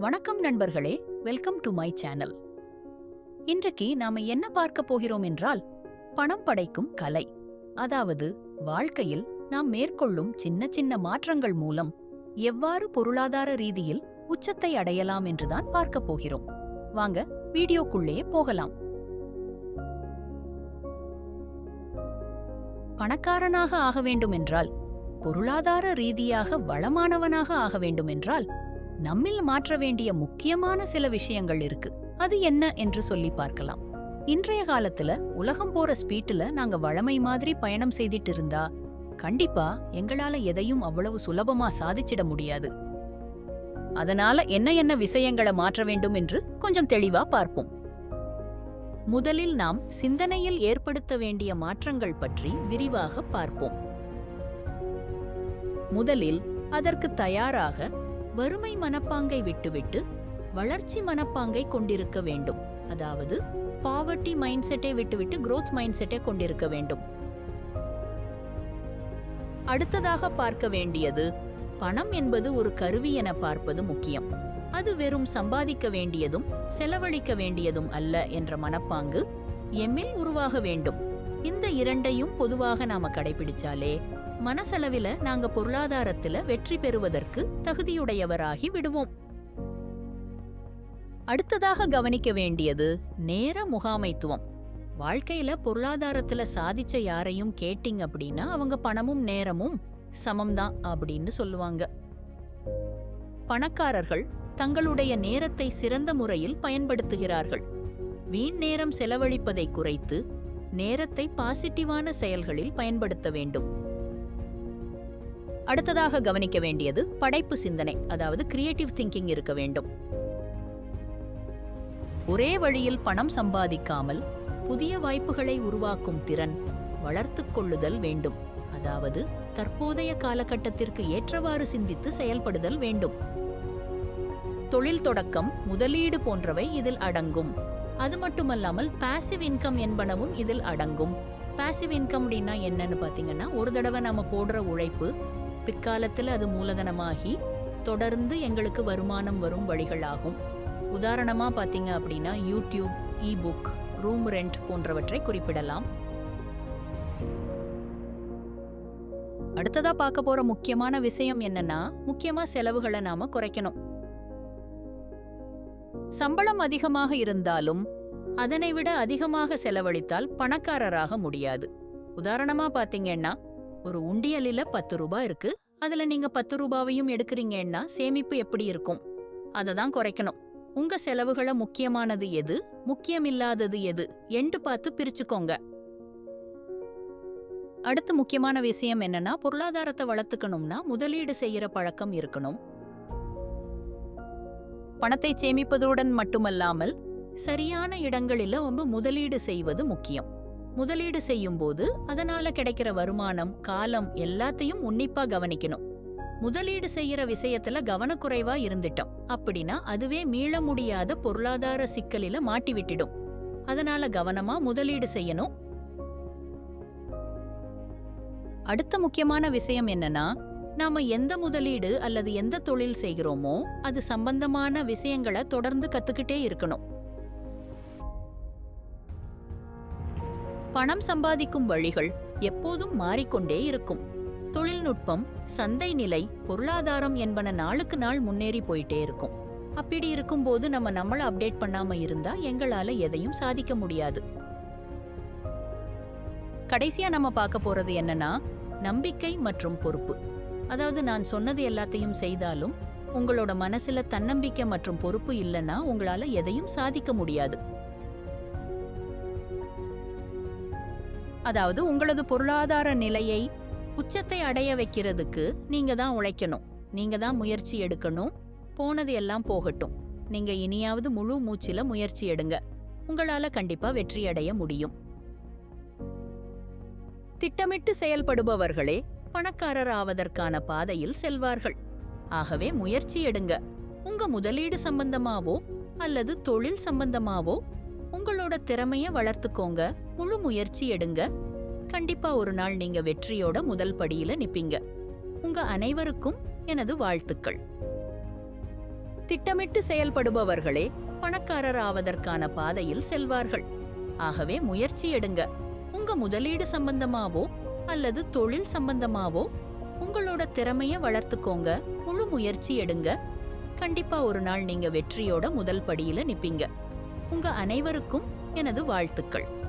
வணக்கம் நண்பர்களே welcome to my channel. இன்றைக்கு நாம என்ன பார்க்க போகிறோம் என்றால் பணம் படைக்கும் கலை. அதாவது வாழ்க்கையில் நாம் மேற்கொள்ளும் சின்ன சின்ன மாற்றங்கள் மூலம் எவ்வாறு பொருளாதார ரீதியில் உச்சத்தை அடையலாம் என்றுதான் பார்க்க போகிறோம். வாங்க வீடியோக்குள்ளே போகலாம். பணக்காரனாக ஆக வேண்டுமென்றால் பொருளாதார ரீதியாக வளமானவனாக ஆக வேண்டுமென்றால் நம்மில் மாற்ற வேண்டிய முக்கியமான சில விஷயங்கள் இருக்கு. அது என்ன என்று சொல்லி பார்க்கலாம். இன்றைய காலத்துல உலகம் போற ஸ்பீட்ல நாங்க வளமை மாதிரி பயணம் செய்திட்டு இருந்தா கண்டிப்பா எங்களால எதையும் அவ்வளவு சுலபமா சாதிச்சிட முடியாது. அதனால என்ன என்ன விஷயங்களை மாற்ற வேண்டும் என்று கொஞ்சம் தெளிவா பார்ப்போம். முதலில் நாம் சிந்தனையில் ஏற்படுத்த வேண்டிய மாற்றங்கள் பற்றி விரிவாக பார்ப்போம். முதலில் அதற்கு தயாராக வறுமை மனப்பாங்கை விட்டுவிட்டு வளர்ச்சி மனப்பாங்கை கொண்டிருக்க வேண்டும். அதாவது பாவர்ட்டி மைண்ட் செட்டை விட்டுவிட்டு குரோத் மைண்ட் செட்டை கொண்டிருக்க வேண்டும். அடுத்ததாக பார்க்க வேண்டியது பணம் என்பது ஒரு கருவி என பார்ப்பது முக்கியம். அது வெறும் சம்பாதிக்க வேண்டியதும் செலவழிக்க வேண்டியதும் அல்ல என்ற மனப்பாங்கு எம்மில் உருவாக வேண்டும். இந்த இரண்டையும் பொதுவாக நாம கடைபிடிச்சாலே மனசளவில நாங்க பொருளாதாரத்துல வெற்றி பெறுவதற்கு தகுதியுடையவராகி விடுவோம். அடுத்ததாக கவனிக்க வேண்டியது நேர முகாமைத்துவம். வாழ்க்கையில பொருளாதாரத்துல சாதிச்ச யாரையும் கேட்டிங் அப்படின்னா அவங்க பணமும் நேரமும் சமம்தான் அப்படின்னு சொல்லுவாங்க. பணக்காரர்கள் தங்களுடைய நேரத்தை சிறந்த முறையில் பயன்படுத்துகிறார்கள். வீண் நேரம் செலவழிப்பதை குறைத்து நேரத்தை பாசிட்டிவான செயல்களில் பயன்படுத்த வேண்டும். அடுத்ததாக கவனிக்க வேண்டியது படைப்பு சிந்தனை அதாவது கிரியேட்டிவ் திங்கிங் இருக்க வேண்டும். ஒரே வழியில் பணம் சம்பாதிக்காமல் புதிய வாய்ப்புகளை உருவாக்கும் திறன் வளர்த்து கொள்ளுதல் வேண்டும். அதாவது தற்போதைய காலகட்டத்திற்கு ஏற்றவாறு சிந்தித்து செயல்படுதல் வேண்டும். தொழில் தொடக்கம் முதலீடு போன்றவை இதில் அடங்கும். அது மட்டுமல்லாமல் பாசிவ் இன்கம் என்பனவும் இதில் அடங்கும். பாசிவ் இன்கம் அப்படின்னா என்னன்னு பார்த்தீங்கன்னா ஒரு தடவை நம்ம போடுற உழைப்பு பிற்காலத்தில் அது மூலதனமாகி தொடர்ந்து எங்களுக்கு வருமானம் வரும் வழிகளாகும். உதாரணமா பாத்தீங்க அப்படின்னா YouTube e book room rent போன்றவற்றை குறிப்பிடலாம். அடுத்ததா பார்க்க போற முக்கியமான விஷயம் என்னன்னா முக்கியமா செலவுகளை நாம குறைக்கணும். சம்பளம் அதிகமாக இருந்தாலும் அதனை விட அதிகமாக செலவழித்தால் பணக்காரராக முடியாது. உதாரணமா பாத்தீங்கன்னா ஒரு உண்டியலில பத்து ரூபாய் இருக்கு. அதுல நீங்க பத்து ரூபாவையும் எடுக்கிறீங்கன்னா சேமிப்பு எப்படி இருக்கும்? அதை தான் குறைக்கணும். உங்க செலவுகளை முக்கியமானது எது? முக்கியமில்லாதது எது? எண்டு பார்த்து பிரிச்சுக்கோங்க. அடுத்து முக்கியமான விஷயம் என்னன்னா பொருளாதாரத்தை வளர்த்துக்கணும்னா முதலீடு செய்யற பழக்கம் இருக்கணும். பணத்தை சேமிப்பதுடன் மட்டுமல்லாமல் சரியான இடங்களில வந்து முதலீடு செய்வது முக்கியம். முதலீடு செய்யும் போது அதனால கிடைக்கிற வருமானம் காலம் எல்லாத்தையும் உன்னிப்பா கவனிக்கணும். முதலீடு செய்யற விஷயத்துல கவனக்குறைவா இருந்துட்டோம். அப்படின்னா அதுவே மீள முடியாத பொருளாதார சிக்கலில மாட்டி விட்டுடும் அதனால கவனமா முதலீடு செய்யணும். அடுத்த முக்கியமான விஷயம் என்னன்னா நாம எந்த முதலீடு அல்லது எந்த தொழில் செய்கிறோமோ அது சம்பந்தமான விஷயங்களை தொடர்ந்து கத்துக்கிட்டே இருக்கணும். பணம் சம்பாதிக்கும் வழிகள் எப்போதும் மாறிக்கொண்டே இருக்கும். தொழில்நுட்பம் சந்தை நிலை பொருளாதாரம் என்பன நாளுக்கு நாள் முன்னேறி போயிட்டே இருக்கும். அப்படி இருக்கும்போது நம்ம நம்மளை அப்டேட் பண்ணாம இருந்தா எங்களால எதையும் சாதிக்க முடியாது. கடைசியா நம்ம பார்க்க போறது என்னன்னா நம்பிக்கை மற்றும் பொறுப்பு. அதாவது நான் சொன்னது எல்லாத்தையும் செய்தாலும் உங்களோட மனசுல தன்னம்பிக்கை மற்றும் பொறுப்பு இல்லைன்னா உங்களால எதையும் சாதிக்க முடியாது. அதாவது உங்களது பொருளாதார நிலையை உச்சத்தை அடைய வைக்கிறதுக்கு நீங்க தான் உழைக்கணும். நீங்க தான் முயற்சி எடுக்கணும். போனது எல்லாம் போகட்டும். நீங்க இனியாவது முழு மூச்சில முயற்சி எடுங்க. உங்களால கண்டிப்பா வெற்றி அடைய முடியும். திட்டமிட்டு செயல்படுபவர்களே பணக்காரர் ஆவதற்கான பாதையில் செல்வார்கள். ஆகவே முயற்சி எடுங்க. உங்க முதலீடு சம்பந்தமாவோ அல்லது தொழில் சம்பந்தமாவோ உங்களோட திறமைய வளர்த்துக்கோங்க. முழு முயற்சி எடுங்க. கண்டிப்பா ஒரு நாள் நீங்க வெற்றியோட முதல் படியில நிப்பீங்க. உங்க அனைவருக்கும் எனது வாழ்த்துக்கள். திட்டமிட்டு செயல்படுபவர்களே பணக்காரர் ஆவதற்கான பாதையில் செல்வார்கள். ஆகவே முயற்சி எடுங்க. உங்க முதலீடு சம்பந்தமாவோ அல்லது தொழில் சம்பந்தமாவோ உங்களோட திறமைய வளர்த்துக்கோங்க. முழு முயற்சி எடுங்க. கண்டிப்பா ஒரு நாள் நீங்க வெற்றியோட முதல் படியில நிப்பீங்க. உங்க அனைவருக்கும் எனது வாழ்த்துக்கள்.